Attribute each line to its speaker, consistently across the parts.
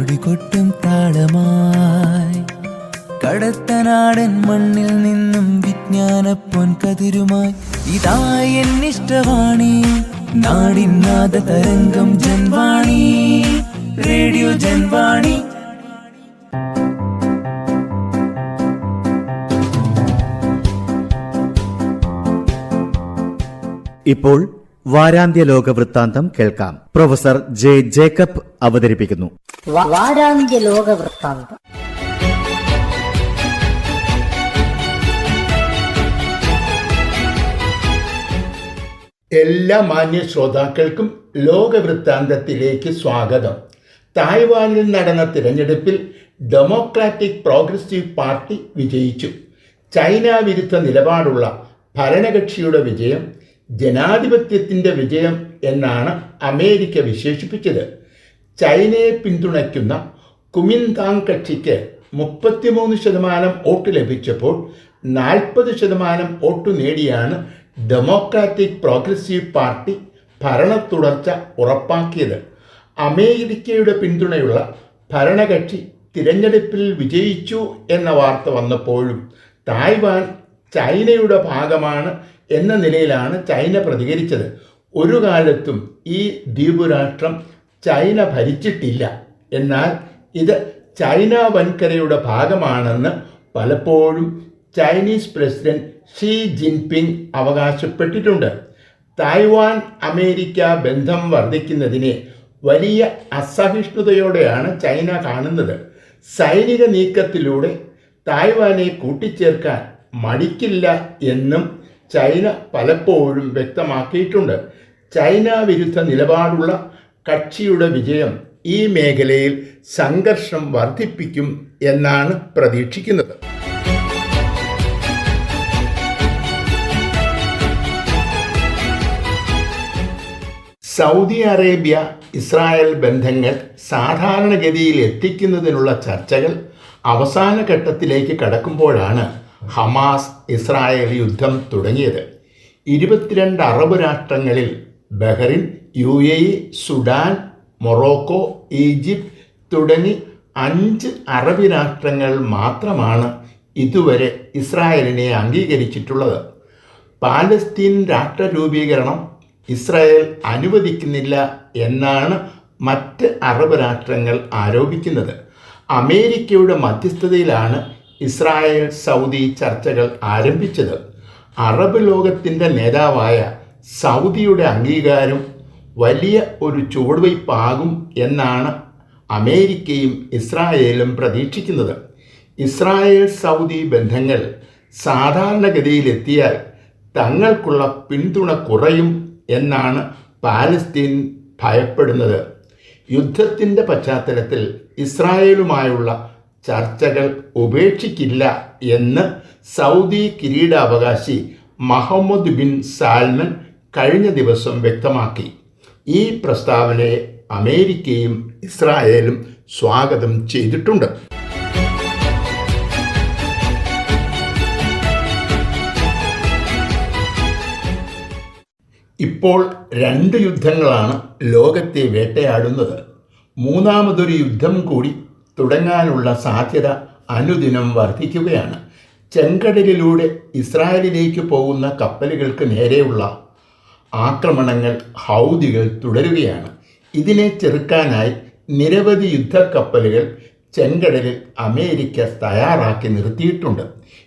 Speaker 1: തുടികൊട്ടും താളമായി. കടത്തനാടൻ മണ്ണിൽ നിന്നും വിജ്ഞാന പൊൻകതിരുമായി ഇതായി എന്നിഷ്ടവാണി. നാടിനാഥ തരംഗം ജൻവാണി. റേഡിയോ ജൻവാണി.
Speaker 2: ഇപ്പോൾ വാരാന്ത്യ ലോക വൃത്താന്തം കേൾക്കാം. പ്രൊഫസർ ജെ ജേക്കബ് അവതരിപ്പിക്കുന്നു.
Speaker 3: വാരാന്ത്യ ലോക വൃത്താന്തം
Speaker 4: എല്ലാ മാന്യ ശ്രോതാക്കൾക്കും ലോകവൃത്താന്തത്തിലേക്ക് സ്വാഗതം. തായ്വാനിൽ നടന്ന തിരഞ്ഞെടുപ്പിൽ ഡെമോക്രാറ്റിക് പ്രോഗ്രസീവ് പാർട്ടി വിജയിച്ചു. ചൈന വിരുദ്ധ നിലപാടുള്ള ഭരണകക്ഷിയുടെ വിജയം ജനാധിപത്യത്തിന്റെ വിജയം എന്നാണ് അമേരിക്ക വിശേഷിപ്പിച്ചത്. ചൈനയെ പിന്തുണയ്ക്കുന്ന കുമിന്താങ് കക്ഷിക്ക് മുപ്പത്തിമൂന്ന് ശതമാനം വോട്ട് ലഭിച്ചപ്പോൾ നാൽപ്പത് ശതമാനം വോട്ട് നേടിയാണ് ഡെമോക്രാറ്റിക് പ്രോഗ്രസീവ് പാർട്ടി ഭരണ തുടർച്ച ഉറപ്പാക്കിയത്. അമേരിക്കയുടെ പിന്തുണയുള്ള ഭരണകക്ഷി തിരഞ്ഞെടുപ്പിൽ വിജയിച്ചു എന്ന വാർത്ത വന്നപ്പോഴും തായ്വാൻ ചൈനയുടെ ഭാഗമാണ് എന്ന നിലയിലാണ് ചൈന പ്രതികരിച്ചത്. ഒരു കാലത്തും ഈ ദ്വീപുരാഷ്ട്രം ചൈന ഭരിച്ചിട്ടില്ല. എന്നാൽ ഇത് ചൈന വൻകരയുടെ ഭാഗമാണെന്ന് പലപ്പോഴും ചൈനീസ് പ്രസിഡന്റ് ഷീ ജിൻപിങ് അവകാശപ്പെട്ടിട്ടുണ്ട്. തായ്വാൻ അമേരിക്ക ബന്ധം വർദ്ധിക്കുന്നതിനെ വലിയ അസഹിഷ്ണുതയോടെയാണ് ചൈന കാണുന്നത്. സൈനിക നീക്കത്തിലൂടെ തായ്വാനെ കൂട്ടിച്ചേർക്കാൻ മടിക്കില്ല എന്നും ചൈന പലപ്പോഴും വ്യക്തമാക്കിയിട്ടുണ്ട്. ചൈന വിരുദ്ധ നിലപാടുള്ള കക്ഷിയുടെ വിജയം ഈ മേഖലയിൽ സംഘർഷം വർദ്ധിപ്പിക്കും എന്നാണ് പ്രതീക്ഷിക്കുന്നത്. സൗദി അറേബ്യ ഇസ്രായേൽ ബന്ധങ്ങൾ സാധാരണഗതിയിൽ എത്തിക്കുന്നതിനുള്ള ചർച്ചകൾ അവസാന ഘട്ടത്തിലേക്ക് കടക്കുമ്പോഴാണ് ഹമാസ് ഇസ്രായേൽ യുദ്ധം തുടങ്ങിയത്. ഇരുപത്തിരണ്ട് Arab രാഷ്ട്രങ്ങളിൽ Bahrain U A E Sudan Morocco Egypt തുടങ്ങി അഞ്ച് അറബ് രാഷ്ട്രങ്ങൾ മാത്രമാണ് ഇതുവരെ ഇസ്രായേലിനെ അംഗീകരിച്ചിട്ടുള്ളത്. പാലസ്തീൻ രാഷ്ട്ര രൂപീകരണം ഇസ്രായേൽ അനുവദിക്കുന്നില്ല എന്നാണ് മറ്റ് അറബ് രാഷ്ട്രങ്ങൾ ആരോപിക്കുന്നത്. അമേരിക്കയുടെ മധ്യസ്ഥതയിലാണ് ഇസ്രായേൽ സൗദി ചർച്ചകൾ ആരംഭിച്ചത് അറബ് ലോകത്തിന്റെ നേതാവായ സൗദിയുടെ അംഗീകാരം വലിയ ഒരു ചുവടുവയ്പ്പാകും എന്നാണ് അമേരിക്കയും ഇസ്രായേലും പ്രതീക്ഷിക്കുന്നത്. ഇസ്രായേൽ സൗദി ബന്ധങ്ങൾ സാധാരണഗതിയിലെത്തിയാൽ തങ്ങൾക്കുള്ള പിന്തുണ കുറയും എന്നാണ് പാലസ്തീൻ ഭയപ്പെടുന്നത്. യുദ്ധത്തിന്റെ പശ്ചാത്തലത്തിൽ ഇസ്രായേലുമായുള്ള ചർച്ചകൾ ഉപേക്ഷിക്കില്ല എന്ന് സൗദി കിരീടാവകാശി മഹമ്മദ് ബിൻ സാൽമൻ കഴിഞ്ഞ ദിവസം വ്യക്തമാക്കി. ഈ പ്രസ്താവനയെ അമേരിക്കയും ഇസ്രായേലും സ്വാഗതം ചെയ്തിട്ടുണ്ട്. ഇപ്പോൾ രണ്ട് യുദ്ധങ്ങളാണ് ലോകത്തെ വേട്ടയാടുന്നത്. മൂന്നാമതൊരു യുദ്ധം കൂടി തുടങ്ങാനുള്ള സാധ്യത അനുദിനം വർദ്ധിക്കുകയാണ് ചെങ്കടലിലൂടെ ഇസ്രായേലിലേക്ക് പോകുന്ന കപ്പലുകൾക്ക് നേരെയുള്ള ആക്രമണങ്ങൾ ഹൗദികൾ തുടരുകയാണ്. ഇതിനെ ചെറുക്കാനായി നിരവധി യുദ്ധക്കപ്പലുകൾ ചെങ്കടലിൽ അമേരിക്ക തയ്യാറാക്കി നിർത്തിയിട്ടുണ്ട്.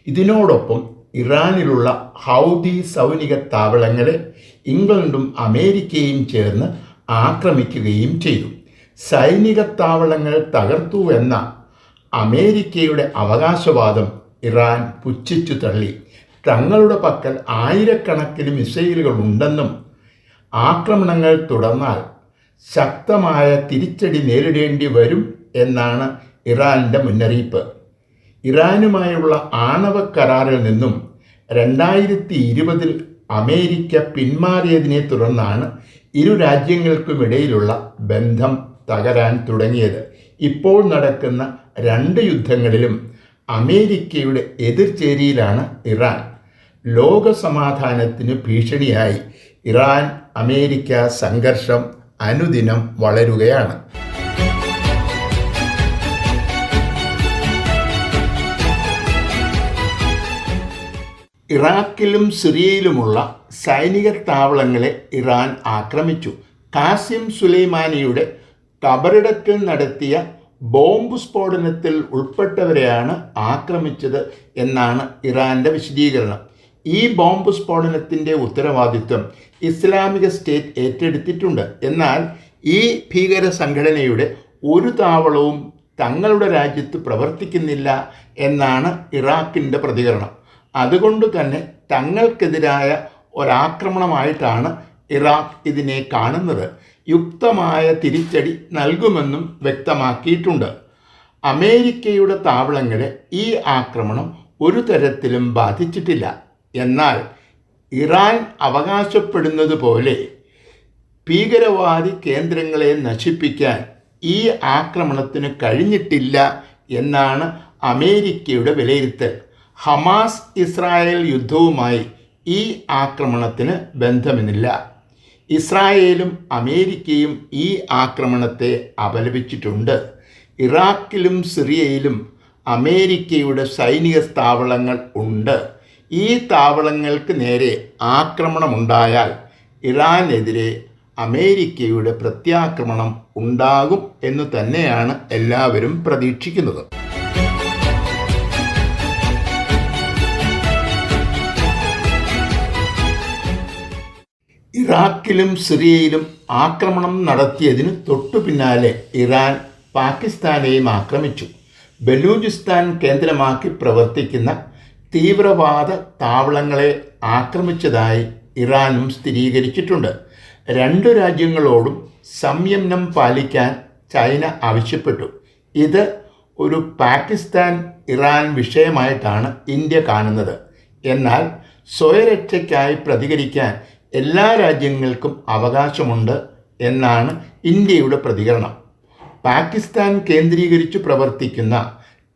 Speaker 4: ഇതിനോടൊപ്പം ഇറാനിലുള്ള ഹൗദി സൈനിക താവളങ്ങളെ ഇംഗ്ലണ്ടും അമേരിക്കയും ചേർന്ന് ആക്രമിക്കുകയും ചെയ്തു. സൈനിക താവളങ്ങൾ തകർത്തു എന്ന അമേരിക്കയുടെ അവകാശവാദം ഇറാൻ പുച്ഛിച്ചു തള്ളി. തങ്ങളുടെ പക്കൽ ആയിരക്കണക്കിന് മിസൈലുകൾ ഉണ്ടെന്നും ആക്രമണങ്ങൾ തുടർന്നാൽ ശക്തമായ തിരിച്ചടി നേരിടേണ്ടി വരും എന്നാണ് ഇറാന്റെ മുന്നറിയിപ്പ്. ഇറാനുമായുള്ള ആണവ കരാറിൽ നിന്നും രണ്ടായിരത്തി ഇരുപതിൽ അമേരിക്ക പിന്മാറിയതിനെ തുടർന്നാണ് ഇരു രാജ്യങ്ങൾക്കുമിടയിലുള്ള ബന്ധം തകരാൻ തുടങ്ങിയത്. ഇപ്പോൾ നടക്കുന്ന രണ്ട് യുദ്ധങ്ങളിലും അമേരിക്കയുടെ എതിർചേരിയിലാണ് ഇറാൻ. ലോക സമാധാനത്തിന് ഭീഷണിയായി ഇറാൻ അമേരിക്ക സംഘർഷം അനുദിനം വളരുകയാണ്. ഇറാഖിലും സിറിയയിലുമുള്ള സൈനിക താവളങ്ങളെ ഇറാൻ ആക്രമിച്ചു. കാസിം സുലൈമാനിയുടെ കബറിടത്തിൽ നടത്തിയ ബോംബ് സ്ഫോടനത്തിൽ ഉൾപ്പെട്ടവരെയാണ് ആക്രമിച്ചത് എന്നാണ് ഇറാന്റെ വിശദീകരണം. ഈ ബോംബ് സ്ഫോടനത്തിന്റെ ഉത്തരവാദിത്വം ഇസ്ലാമിക സ്റ്റേറ്റ് ഏറ്റെടുത്തിട്ടുണ്ട്. എന്നാൽ ഈ ഭീകര സംഘടനയുടെ ഒരു താവളവും തങ്ങളുടെ രാജ്യത്ത് പ്രവർത്തിക്കുന്നില്ല എന്നാണ് ഇറാഖിന്റെ പ്രതികരണം. അതുകൊണ്ട് തന്നെ തങ്ങൾക്കെതിരായ ഒരാക്രമണമായിട്ടാണ് ഇറാഖ് ഇതിനെ കാണുന്നത്. യുക്തമായ തിരിച്ചടി നൽകുമെന്നും വ്യക്തമാക്കിയിട്ടുണ്ട്. അമേരിക്കയുടെ താവളങ്ങളെ ഈ ആക്രമണം ഒരു തരത്തിലും ബാധിച്ചിട്ടില്ല. എന്നാൽ ഇറാൻ അവകാശപ്പെടുന്നത് പോലെ ഭീകരവാദി കേന്ദ്രങ്ങളെ നശിപ്പിക്കാൻ ഈ ആക്രമണത്തിന് കഴിഞ്ഞിട്ടില്ല എന്നാണ് അമേരിക്കയുടെ വിലയിരുത്തൽ. ഹമാസ് ഇസ്രായേൽ യുദ്ധവുമായി ഈ ആക്രമണത്തിന് ബന്ധമെന്നില്ല. ഇസ്രായേലും അമേരിക്കയും ഈ ആക്രമണത്തെ അപലപിച്ചിട്ടുണ്ട്. ഇറാഖിലും സിറിയയിലും അമേരിക്കയുടെ സൈനിക സ്ഥാപനങ്ങൾ ഉണ്ട്. ഈ താവളങ്ങൾക്ക് നേരെ ആക്രമണമുണ്ടായാൽ ഇറാനെതിരെ അമേരിക്കയുടെ പ്രത്യാക്രമണം ഉണ്ടാകും എന്ന് തന്നെയാണ് എല്ലാവരും പ്രതീക്ഷിക്കുന്നത്. ഇറാഖിലും സിറിയയിലും ആക്രമണം നടത്തിയതിന് തൊട്ടു പിന്നാലെ ഇറാൻ പാകിസ്ഥാനെയും ആക്രമിച്ചു. ബലൂചിസ്ഥാൻ കേന്ദ്രമാക്കി പ്രവർത്തിക്കുന്ന തീവ്രവാദ താവളങ്ങളെ ആക്രമിച്ചതായി ഇറാനും സ്ഥിരീകരിച്ചിട്ടുണ്ട്. രണ്ടു രാജ്യങ്ങളോടും സംയമനം പാലിക്കാൻ ചൈന ആവശ്യപ്പെട്ടു. ഇത് ഒരു പാകിസ്ഥാൻ ഇറാൻ വിഷയമായിട്ടാണ് ഇന്ത്യ കാണുന്നത്. എന്നാൽ സ്വയരക്ഷയ്ക്കായി പ്രതികരിക്കാൻ എല്ലാ രാജ്യങ്ങൾക്കും അവകാശമുണ്ട് എന്നാണ് ഇന്ത്യയുടെ പ്രതികരണം. പാകിസ്ഥാൻ കേന്ദ്രീകരിച്ചു പ്രവർത്തിക്കുന്ന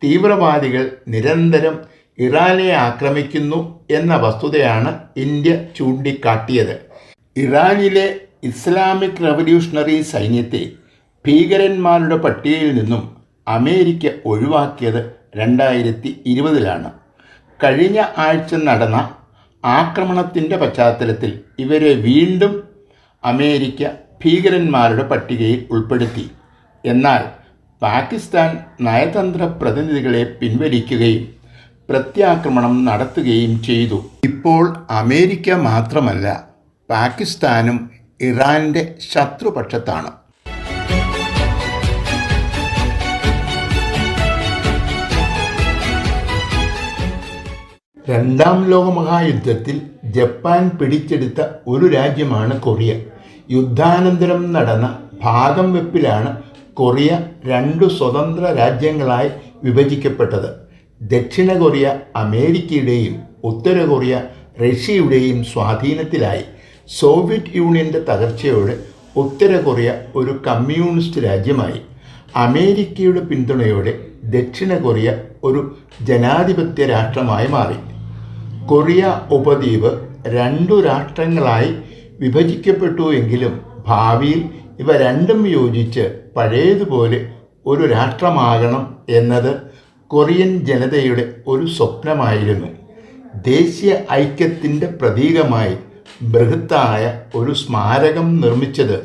Speaker 4: തീവ്രവാദികൾ നിരന്തരം ഇറാനെ ആക്രമിക്കുന്നു എന്ന വസ്തുതയാണ് ഇന്ത്യ ചൂണ്ടിക്കാട്ടിയത്. ഇറാനിലെ ഇസ്ലാമിക് റവല്യൂഷണറി സൈന്യത്തെ ഭീകരന്മാരുടെ പട്ടികയിൽ നിന്നും അമേരിക്ക ഒഴിവാക്കിയത് രണ്ടായിരത്തി ഇരുപതിലാണ്. കഴിഞ്ഞ ആഴ്ച നടന്ന ആക്രമണത്തിന്റെ പശ്ചാത്തലത്തിൽ ഇവരെ വീണ്ടും അമേരിക്ക ഭീകരന്മാരുടെ പട്ടികയിൽ ഉൾപ്പെടുത്തി. എന്നാൽ പാകിസ്ഥാൻ നയതന്ത്ര പ്രതിനിധികളെ പിൻവലിക്കുകയും പ്രത്യാക്രമണം നടത്തുകയും ചെയ്തു. ഇപ്പോൾ അമേരിക്ക മാത്രമല്ല പാകിസ്ഥാനും ഇറാന്റെ ശത്രുപക്ഷത്താണ്. രണ്ടാം ലോക മഹായുദ്ധത്തിൽ ജപ്പാൻ പിടിച്ചെടുത്ത ഒരു രാജ്യമാണ് കൊറിയ. യുദ്ധാനന്തരം നടന്ന ഭാഗം വെപ്പിലാണ് കൊറിയ രണ്ടു സ്വതന്ത്ര രാജ്യങ്ങളായി വിഭജിക്കപ്പെട്ടത്. ദക്ഷിണ കൊറിയ അമേരിക്കയുടെയും ഉത്തര കൊറിയ റഷ്യയുടെയും സ്വാധീനത്തിലായി. സോവിയറ്റ് യൂണിയന്റെ തകർച്ചയോടെ ഉത്തര കൊറിയ ഒരു കമ്മ്യൂണിസ്റ്റ് രാജ്യമായി. അമേരിക്കയുടെ പിന്തുണയോടെ ദക്ഷിണ കൊറിയ ഒരു ജനാധിപത്യ രാഷ്ട്രമായി മാറി. കൊറിയ ഉപദ്വീപ് രണ്ടു രാഷ്ട്രങ്ങളായി വിഭജിക്കപ്പെട്ടു എങ്കിലും ഭാവിയിൽ ഇവ രണ്ടും യോജിച്ച് പഴയതുപോലെ ഒരു രാഷ്ട്രമാകണം എന്നത് കൊറിയൻ ജനതയുടെ ഒരു സ്വപ്നമായിരുന്നു. ദേശീയ ഐക്യത്തിന്റെ പ്രതീകമായി ബൃഹത്തായ ഒരു സ്മാരകം നിർമ്മിച്ചത്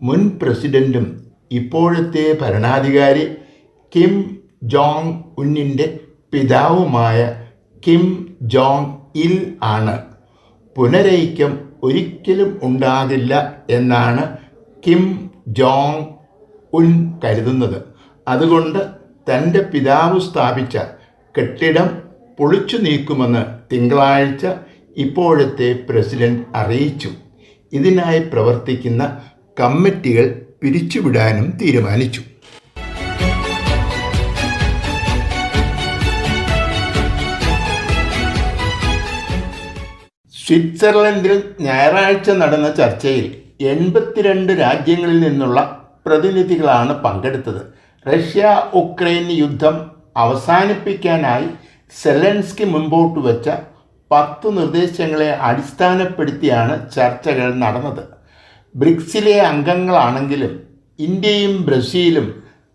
Speaker 4: മുൻ പ്രസിഡന്റും ഇപ്പോഴത്തെ ഭരണാധികാരി കിം ജോങ് ഉന്നിന്റെ പിതാവുമായ കിം ജോങ് ഇൽ ആണ്. പുനരൈക്യം ഒരിക്കലും ഉണ്ടാകില്ല എന്നാണ് കിം ജോങ് ഉൻ കരുതുന്നത്. അതുകൊണ്ട് തന്റെ പിതാവ് സ്ഥാപിച്ച കെട്ടിടം പൊളിച്ചു നീക്കുമെന്ന് തിങ്കളാഴ്ച ഇപ്പോഴത്തെ പ്രസിഡന്റ് അറിയിച്ചു. ഇതിനായി പ്രവർത്തിക്കുന്ന കമ്മിറ്റികൾ പിരിച്ചുവിടാനും തീരുമാനിച്ചു. സ്വിറ്റ്സർലൻഡിൽ ഞായറാഴ്ച നടന്ന ചർച്ചയിൽ എൺപത്തിരണ്ട് രാജ്യങ്ങളിൽ നിന്നുള്ള പ്രതിനിധികളാണ് പങ്കെടുത്തത്. റഷ്യ ഉക്രൈൻ യുദ്ധം അവസാനിപ്പിക്കാനായി സെലൻസ്കി മുൻപോട്ട് വെച്ച പത്ത് നിർദ്ദേശങ്ങളെ അടിസ്ഥാനപ്പെടുത്തിയാണ് ചർച്ചകൾ നടന്നത്. ബ്രിക്സിലെ അംഗങ്ങളാണെങ്കിലും ഇന്ത്യയും ബ്രസീലും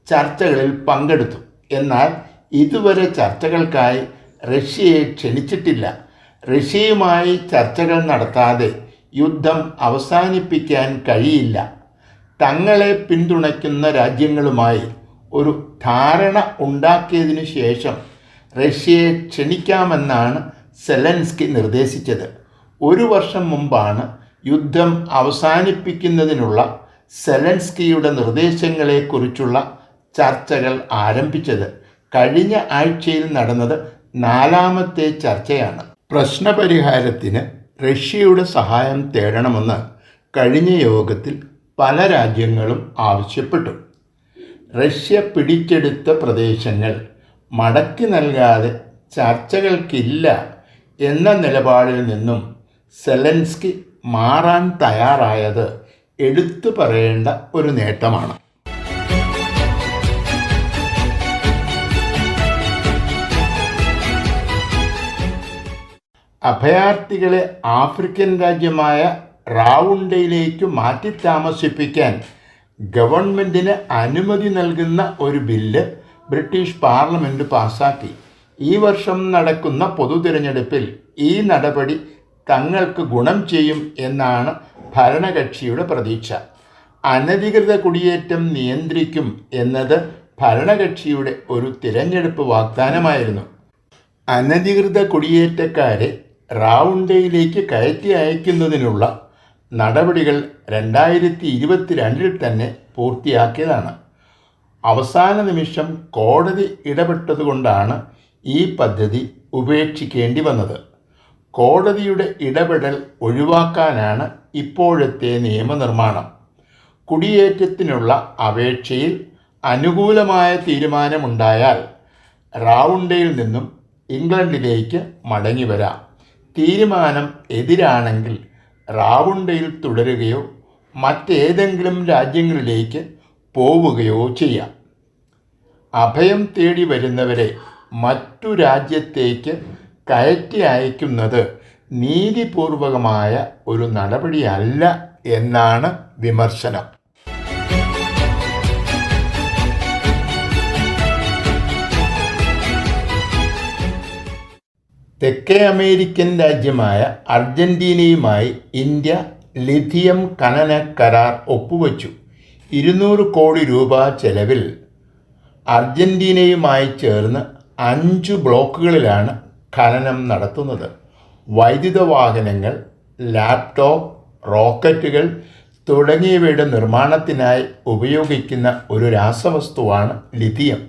Speaker 4: ചർച്ചകളിൽ പങ്കെടുത്തു. എന്നാൽ ഇതുവരെ ചർച്ചകൾക്കായി റഷ്യയെ ക്ഷണിച്ചിട്ടില്ല. റഷ്യയുമായി ചർച്ചകൾ നടത്താതെ യുദ്ധം അവസാനിപ്പിക്കാൻ കഴിയില്ല. തങ്ങളെ പിന്തുണയ്ക്കുന്ന രാജ്യങ്ങളുമായി ഒരു ധാരണ ഉണ്ടാക്കിയതിനു ശേഷം റഷ്യയെ ക്ഷണിക്കാമെന്നാണ് സെലൻസ്കി നിർദ്ദേശിച്ചത്. ഒരു വർഷം മുമ്പാണ് യുദ്ധം അവസാനിപ്പിക്കുന്നതിനുള്ള സെലൻസ്കിയുടെ നിർദ്ദേശങ്ങളെക്കുറിച്ചുള്ള ചർച്ചകൾ ആരംഭിച്ചത്. കഴിഞ്ഞ ആഴ്ചയിൽ നടന്നത് നാലാമത്തെ ചർച്ചയാണ്. പ്രശ്നപരിഹാരത്തിന് റഷ്യയുടെ സഹായം തേടണമെന്ന് കഴിഞ്ഞ യോഗത്തിൽ പല രാജ്യങ്ങളും ആവശ്യപ്പെട്ടു. റഷ്യ പിടിച്ചെടുത്ത പ്രദേശങ്ങൾ മടക്കി നൽകാതെ ചർച്ചകൾക്കില്ല എന്ന നിലപാടിൽ നിന്നും സെലൻസ്കി മാറാൻ തയ്യാറായത് എടുത്തു പറയേണ്ട ഒരു നേട്ടമാണ്. അഭയാർത്ഥികളെ ആഫ്രിക്കൻ രാജ്യമായ റാവുണ്ടയിലേക്ക് മാറ്റി താമസിപ്പിക്കാൻ ഗവൺമെന്റിന് അനുമതി നൽകുന്ന ഒരു ബില്ല് ബ്രിട്ടീഷ് പാർലമെന്റ് പാസാക്കി. ഈ വർഷം നടക്കുന്ന പൊതു തിരഞ്ഞെടുപ്പിൽ ഈ നടപടി തങ്ങൾക്ക് ഗുണം ചെയ്യും എന്നാണ് ഭരണകക്ഷിയുടെ പ്രതീക്ഷ. അനധികൃത കുടിയേറ്റം നിയന്ത്രിക്കും എന്നത് ഭരണകക്ഷിയുടെ ഒരു തിരഞ്ഞെടുപ്പ് വാഗ്ദാനമായിരുന്നു. അനധികൃത കുടിയേറ്റക്കാരെ റാവുണ്ടയിലേക്ക് കയറ്റി അയക്കുന്നതിനുള്ള നടപടികൾ രണ്ടായിരത്തി ഇരുപത്തിരണ്ടിൽ തന്നെ പൂർത്തിയാക്കിയതാണ്. അവസാന നിമിഷം കോടതി ഇടപെട്ടതുകൊണ്ടാണ് ഈ പദ്ധതി ഉപേക്ഷിക്കേണ്ടി വന്നത്. കോടതിയുടെ ഇടപെടൽ ഒഴിവാക്കാനാണ് ഇപ്പോഴത്തെ നിയമനിർമ്മാണം. കുടിയേറ്റത്തിനുള്ള അപേക്ഷയിൽ അനുകൂലമായ തീരുമാനമുണ്ടായാൽ റാവുണ്ടയിൽ നിന്നും ഇംഗ്ലണ്ടിലേക്ക് മടങ്ങി വരാം. തീരുമാനം എതിരാണെങ്കിൽ റാവുണ്ടയിൽ തുടരുകയോ മറ്റേതെങ്കിലും രാജ്യങ്ങളിലേക്ക് പോവുകയോ ചെയ്യാം. അഭയം തേടി വരുന്നവരെ മറ്റു രാജ്യത്തേക്ക് കയറ്റി അയക്കുന്നത് നീതിപൂർവകമായ ഒരു നടപടിയല്ല എന്നാണ് വിമർശനം. തെക്കേ അമേരിക്കൻ രാജ്യമായ അർജന്റീനയുമായി ഇന്ത്യ ലിഥിയം ഖനന കരാർ ഒപ്പുവച്ചു. ഇരുന്നൂറ് കോടി രൂപ ചെലവിൽ അർജന്റീനയുമായി ചേർന്ന് അഞ്ച് ബ്ലോക്കുകളിലാണ് ഖനനം നടത്തുന്നത്. വൈദ്യുത വാഹനങ്ങൾ ലാപ്ടോപ്പ് റോക്കറ്റുകൾ തുടങ്ങിയവയുടെ നിർമ്മാണത്തിനായി ഉപയോഗിക്കുന്ന ഒരു രാസവസ്തുവാണ് ലിഥിയം.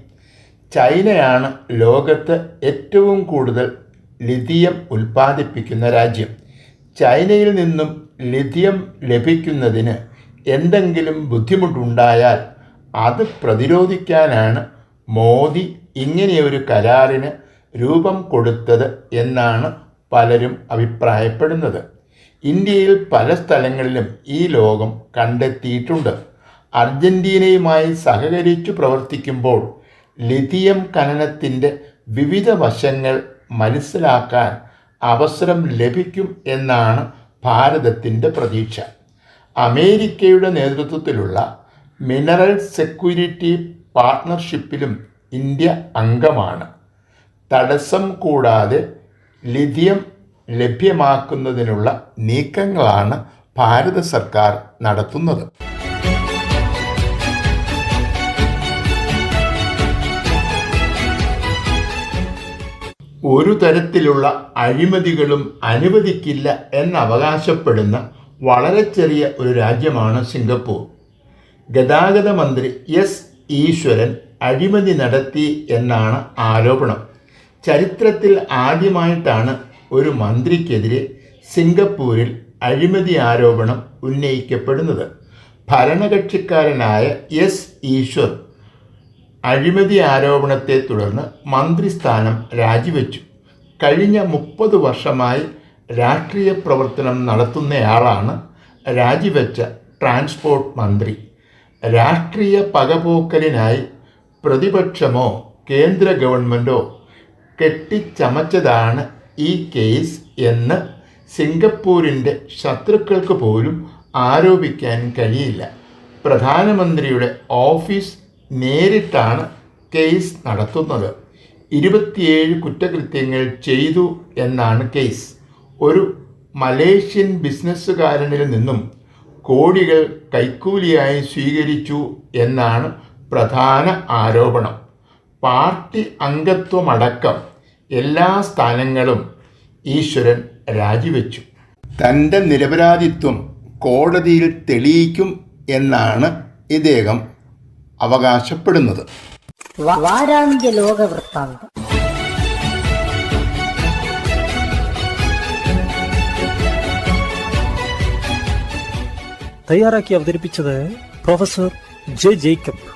Speaker 4: ചൈനയാണ് ലോകത്ത് ഏറ്റവും കൂടുതൽ ലിഥിയം ഉൽപ്പാദിപ്പിക്കുന്ന രാജ്യം. ചൈനയിൽ നിന്നും ലിഥിയം ലഭിക്കുന്നതിന് എന്തെങ്കിലും ബുദ്ധിമുട്ടുണ്ടായാൽ അത് പ്രതിരോധിക്കാനാണ് മോദി ഇങ്ങനെയൊരു കരാറിന് രൂപം കൊടുത്തത് എന്നാണ് പലരും അഭിപ്രായപ്പെടുന്നത്. ഇന്ത്യയിൽ പല സ്ഥലങ്ങളിലും ഈ ലോകം കണ്ടെത്തിയിട്ടുണ്ട്. അർജന്റീനയുമായി സഹകരിച്ചു പ്രവർത്തിക്കുമ്പോൾ ലിഥിയം ഖനനത്തിന്റെ വിവിധ വശങ്ങൾ മനസ്സിലാക്കാൻ അവസരം ലഭിക്കും എന്നാണ് ഭാരതത്തിന്റെ പ്രതീക്ഷ. അമേരിക്കയുടെ നേതൃത്വത്തിലുള്ള മിനറൽ സെക്യൂരിറ്റി പാർട്ട്ണർഷിപ്പിലും ഇന്ത്യ അംഗമാണ്. തടസ്സം കൂടാതെ ലിഥിയം ലഭ്യമാക്കുന്നതിനുള്ള നീക്കങ്ങളാണ് ഭാരത സർക്കാർ നടത്തുന്നത്. ഒരു തരത്തിലുള്ള അഴിമതികളും അനുവദിക്കില്ല എന്നവകാശപ്പെടുന്ന വളരെ ചെറിയ ഒരു രാജ്യമാണ് സിംഗപ്പൂർ. ഗതാഗത മന്ത്രി എസ് ഈശ്വരൻ അഴിമതി നടത്തി എന്നാണ് ആരോപണം. ചരിത്രത്തിൽ ആദ്യമായിട്ടാണ് ഒരു മന്ത്രിക്കെതിരെ സിംഗപ്പൂരിൽ അഴിമതി ആരോപണം ഉന്നയിക്കപ്പെടുന്നത്. ഭരണകക്ഷിക്കാരനായ എസ് ഈശ്വർ അഴിമതി ആരോപണത്തെ തുടർന്ന് മന്ത്രിസ്ഥാനം രാജിവെച്ചു. കഴിഞ്ഞ മുപ്പത് വർഷമായി രാഷ്ട്രീയ പ്രവർത്തനം നടത്തുന്നയാളാണ് രാജിവെച്ച ട്രാൻസ്പോർട്ട് മന്ത്രി. രാഷ്ട്രീയ പകപോക്കലിനായി പ്രതിപക്ഷമോ കേന്ദ്ര ഗവൺമെന്റോ കെട്ടിച്ചമച്ചതാണ് ഈ കേസ് എന്ന് സിംഗപ്പൂരിന്റെ ശത്രുക്കൾക്ക് പോലും ആരോപിക്കാൻ കഴിയില്ല. പ്രധാനമന്ത്രിയുടെ ഓഫീസ് നേരിട്ടാണ് കേസ് നടത്തുന്നത്. ഇരുപത്തിയേഴ് കുറ്റകൃത്യങ്ങൾ ചെയ്തു എന്നാണ് കേസ്. ഒരു മലേഷ്യൻ ബിസിനസ്സുകാരനിൽ നിന്നും കോടികൾ കൈക്കൂലിയായി സ്വീകരിച്ചു എന്നാണ് പ്രധാന ആരോപണം. പാർട്ടി അംഗത്വമടക്കം എല്ലാ സ്ഥാനങ്ങളും ഈശ്വരൻ രാജിവെച്ചു. തന്റെ നിരപരാധിത്വം കോടതിയിൽ തെളിയിക്കും എന്നാണ് ഇദ്ദേഹം അവകാശപ്പെടുന്നത്.
Speaker 3: വാരാന്ത്യ
Speaker 5: തയ്യാറാക്കി അവതരിപ്പിച്ചത് പ്രൊഫസർ ജെ ജേക്കബ്.